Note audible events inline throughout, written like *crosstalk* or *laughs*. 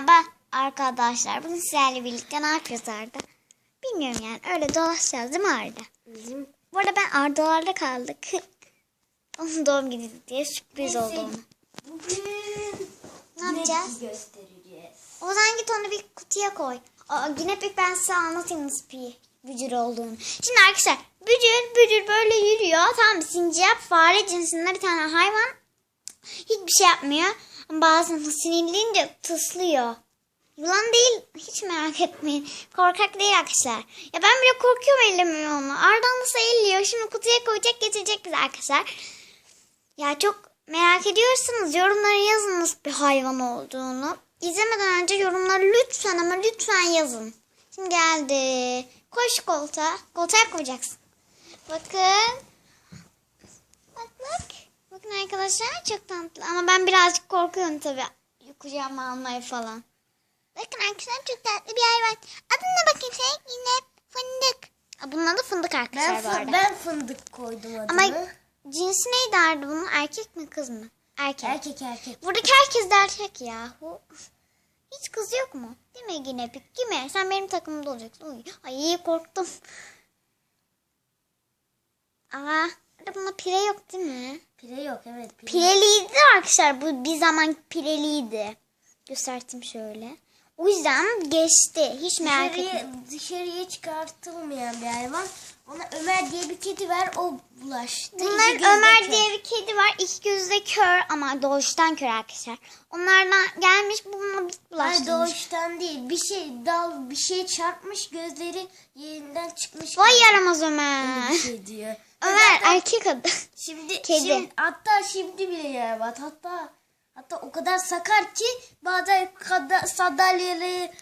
Merhaba arkadaşlar. Bugün sizlerle birlikte ne yapıyoruz Arda? Bilmiyorum yani. Öyle dolaşacağız değil mi Arda? Bizim Bu arada ben Arda'larda kaldık. *laughs* Onun doğum günü diye sürpriz Neyse. oldu ona. bugün Ne yapacağız? göstereceğiz. O zaman git onu bir kutuya koy. Aa, yine bir ben size anlatayım nasıl bir bücür olduğunu. Şimdi arkadaşlar bücür bücür böyle yürüyor. Tamam sincap fare cinsinde bir tane hayvan. Hiçbir şey yapmıyor. Bazen sinirlenince tıslıyor. Yılan değil hiç merak etmeyin. Korkak değil arkadaşlar. Ya ben bile korkuyorum ellemiyor onu. Ardından nasıl elliyor. Şimdi kutuya koyacak getirecek bize arkadaşlar. Ya çok merak ediyorsanız yorumlara yazın nasıl bir hayvan olduğunu. İzlemeden önce yorumlara lütfen ama lütfen yazın. Şimdi geldi. Koy şu koltuğa. Koltuğa koyacaksın. Bakın. Bak bak. Bakın arkadaşlar çok tatlı. Ama ben birazcık korkuyorum tabii. Kucağıma almayı falan. Bakın arkadaşlar çok tatlı bir hayvan. Adına bakayım sen yine fındık. Bunun adı fındık arkadaşlar Ben, bu arada. ben fındık koydum adını. Ama cinsi neydi Arda bunun? Erkek mi kız mı? Erkek. erkek erkek. Buradaki herkes de erkek yahu. Hiç kız yok mu? Değil mi yine pik? Değil mi? Sen benim takımımda olacaksın. Uy. Ay iyi korktum. Aa, bunda pire yok değil mi? Pire yok evet. Pire. Pireliydi arkadaşlar. Bu bir zaman pireliydi. Göstereyim şöyle. O yüzden geçti. Hiç merak Dışarıya, etme. dışarıya çıkartılmayan bir hayvan. Ona Ömer diye bir kedi var o bulaştı. Bunların Ömer kör. diye bir kedi var. İki gözü de kör ama doğuştan kör arkadaşlar. Onlardan gelmiş bu buna Hayır bulaştırmış. doğuştan değil. Bir şey dal bir şey çarpmış gözleri yerinden çıkmış. Vay yaramaz Ömer. bir şey diyor. Ömer erkek adı. Şimdi, *laughs* Kedi. şimdi hatta şimdi bile yer var. Hatta hatta o kadar sakar ki bazen kada, sandalyeleri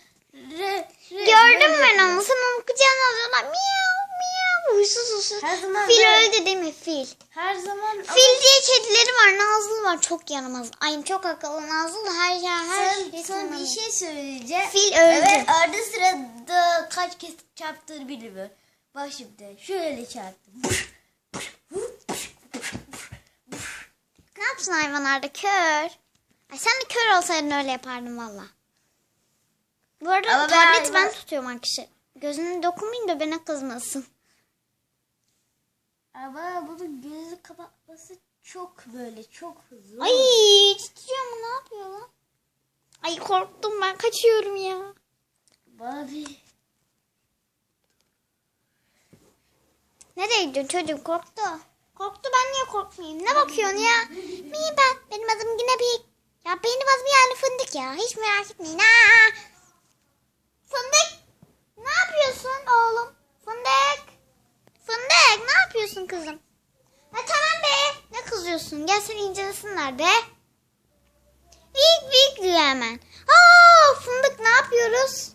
Gördüm ben onu. Sen onu kucağına alıyorlar. Miyav miyav. Huysuz huysuz. Her zaman Fil böyle. öldü değil mi fil? Her zaman ama Fil diye kedileri var. Nazlı var. Çok yaramaz. Ay çok akıllı. Nazlı da her yer her sen, şey sana bir şey söyleyeceğim. Fil öldü. Evet arada sırada kaç kez çarptığını bilmiyorum. Bak şimdi şöyle çarptım. Ne yapsın hayvanlar da kör? Ay sen de kör olsaydın öyle yapardın valla. Bu arada Ama ben tableti ben hayvan- tutuyorum arkadaşlar. Gözüne dokunmayın da bana kızmasın. Ama bunun gözü kapatması çok böyle çok hızlı. Ay titriyor mu ne yapıyor lan? Ay korktum ben kaçıyorum ya. Babi. Nereye gidiyorsun çocuğum korktu. Korktu ben niye korkmayayım? Ne bakıyorsun ya? Miyim ben? Benim adım yine bir. Ya benim adım yani fındık ya. Hiç merak etmeyin. Ha. Fındık. Ne yapıyorsun oğlum? Fındık. Fındık ne yapıyorsun kızım? Ha tamam be. Ne kızıyorsun? Gel seni incelesinler be. Vik vik diyor hemen. Aa fındık ne yapıyoruz?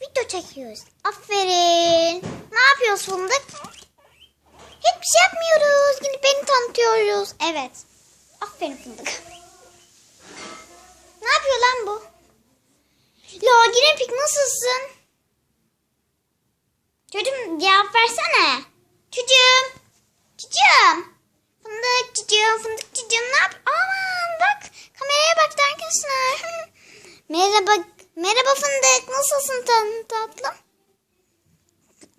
Video çekiyoruz. Aferin. Ne yapıyoruz fındık? Hiçbir şey yapmıyoruz. Gidip beni tanıtıyoruz. Evet. Aferin fındık. Ne yapıyor lan bu? La Girepik nasılsın? Çocuğum cevap versene. Çocuğum. Çocuğum. Fındık çocuğum, fındık çocuğum ne yap? Aman bak kameraya baktı arkadaşlar. *laughs* merhaba, merhaba fındık. Nasılsın tatlım?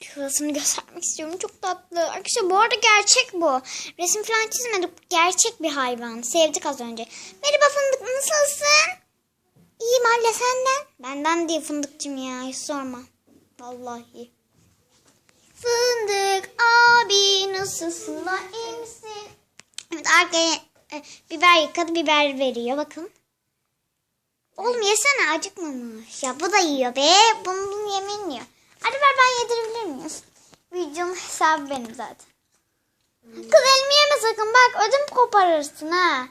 Şurasını göstermek istiyorum. Çok tatlı. Arkadaşlar bu arada gerçek bu. Resim falan çizmedik. Gerçek bir hayvan. Sevdik az önce. Merhaba fındık nasılsın? İyiyim anne senden. Benden değil fındıkçım ya. Hiç sorma. Vallahi. Fındık abi nasılsın da iyi misin? Evet arkaya e, biber yıkadı biber veriyor bakın. Oğlum yesene acıkmamış. Ya bu da yiyor be. Bunun, bunun yemeğini yiyor. Hadi ver ben yedirebilir miyim? Videonun hesabı benim zaten. Kız elimi yeme sakın bak ödüm koparırsın ha.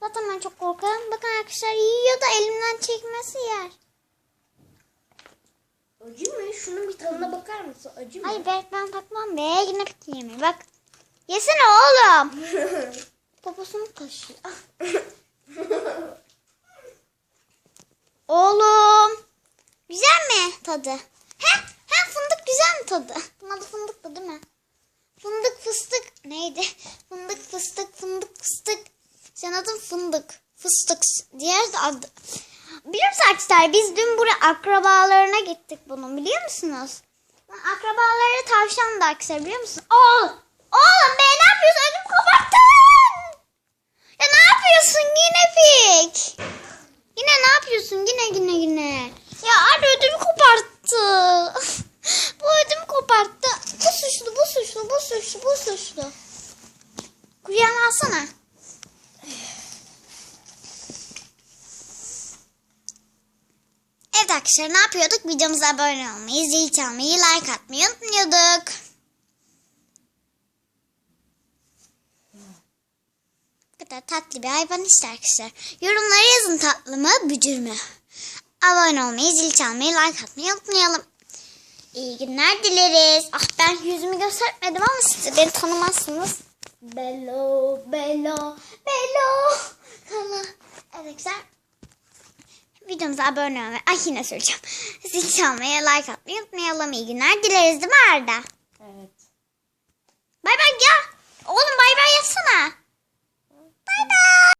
Zaten ben çok korkarım. Bakın arkadaşlar yiyor da elimden çekmesi yer. Acı mı? Şunun bir tadına bakar mısın? Acı mı? Hayır be ben bakmam be. Yine pek yemiyor. Bak. Yesene oğlum. *laughs* Poposunu kaşıyor. *laughs* Oğlum. Güzel mi tadı? He? He fındık güzel mi tadı? Bunun adı fındıktı değil mi? Fındık fıstık neydi? Fındık fıstık fındık fıstık. Sen adın fındık. Fıstık. Diğer de adı. biliyor arkadaşlar biz dün buraya akrabalarına gittik bunun biliyor musunuz? Akrabaları tavşan da arkadaşlar biliyor musun? Oğlum, oğlum be ne yapıyorsun? Ödüm koparttın. Ya ne yapıyorsun yine pik? Yine ne yapıyorsun yine yine yine? Ya abi ödümü koparttı. bu ödümü koparttı. Bu suçlu bu suçlu bu suçlu bu suçlu. Kucağına alsana. Evet arkadaşlar ne yapıyorduk? Videomuza abone olmayı, zil çalmayı, like atmayı unutmuyorduk. Bu kadar tatlı bir hayvan işte arkadaşlar. Yorumlara yazın tatlı mı, bücür mü? Abone olmayı, zil çalmayı, like atmayı unutmayalım. İyi günler dileriz. Ah ben yüzümü göstermedim ama siz beni tanımazsınız. Bello, bello, bello. Kala. Evet arkadaşlar videomuza abone olmayı, ay yine söyleyeceğim. *laughs* Zil çalmayı, like atmayı unutmayalım. İyi günler dileriz değil mi Arda? Evet. Bay bay ya. Oğlum bay bay yazsana.